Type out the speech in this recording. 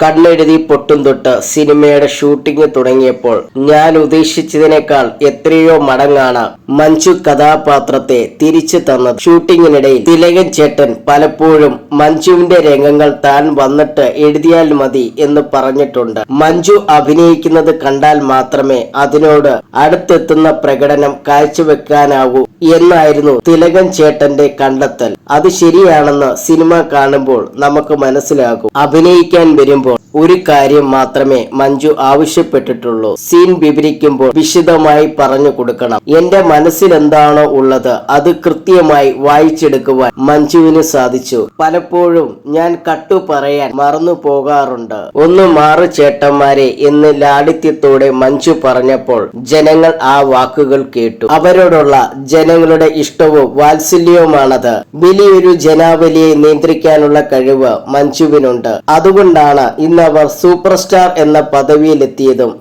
കണ്ണെഴുതി പൊട്ടും തൊട്ട് സിനിമയുടെ ഷൂട്ടിംഗ് തുടങ്ങിയപ്പോൾ ഞാൻ ഉദ്ദേശിച്ചതിനേക്കാൾ എത്രയോ മടങ്ങാണ് മഞ്ജു കഥാപാത്രത്തെ തിരിച്ചു തന്നത്. ഷൂട്ടിങ്ങിനിടയിൽ തിലകൻ ചേട്ടൻ പലപ്പോഴും മഞ്ജുവിന്റെ രംഗങ്ങൾ താൻ വന്നിട്ട് എഴുതിയാൽ മതി എന്ന് പറഞ്ഞിട്ടുണ്ട്. മഞ്ജു അഭിനയിക്കുന്നത് കണ്ടാൽ മാത്രമേ അതിനോട് അടുത്തെത്തുന്ന പ്രകടനം കാഴ്ചവെക്കാനാകൂ എന്നായിരുന്നു തിലകൻ ചേട്ടന്റെ കണ്ടെത്തൽ. അത് ശരിയാണെന്ന് സിനിമ കാണുമ്പോൾ നമുക്ക് മനസ്സിലാകും. അഭിനയിക്കാൻ വരുമ്പോൾ ഒരു കാര്യം മാത്രമേ മഞ്ജു ആവശ്യപ്പെട്ടിട്ടുള്ളൂ. സീൻ വിവരിക്കുമ്പോൾ വിശദമായി പറഞ്ഞു കൊടുക്കണം. എന്റെ മനസ്സിൽ എന്താണോ ഉള്ളത് അത് കൃത്യമായി വായിച്ചെടുക്കുവാൻ മഞ്ജുവിന് സാധിച്ചു. പലപ്പോഴും ഞാൻ കട്ടു പറയാൻ മറന്നു പോകാറുണ്ട്. ഒന്ന് മാറു ചേട്ടന്മാരെ എന്ന് ലാളിത്യത്തോടെ മഞ്ജു പറഞ്ഞപ്പോൾ ജനങ്ങൾ ആ വാക്കുകൾ കേട്ടു. അവരോടുള്ള ജനങ്ങളുടെ ഇഷ്ടവും വാത്സല്യവുമാണത്. വലിയൊരു ജനാവലിയെ നിയന്ത്രിക്കാനുള്ള കഴിവ് മഞ്ജുവിനുണ്ട്. അതുകൊണ്ടാണ് ഇന്ന് അവർ സൂപ്പർ സ്റ്റാർ എന്ന പദവിയിലെത്തിയതും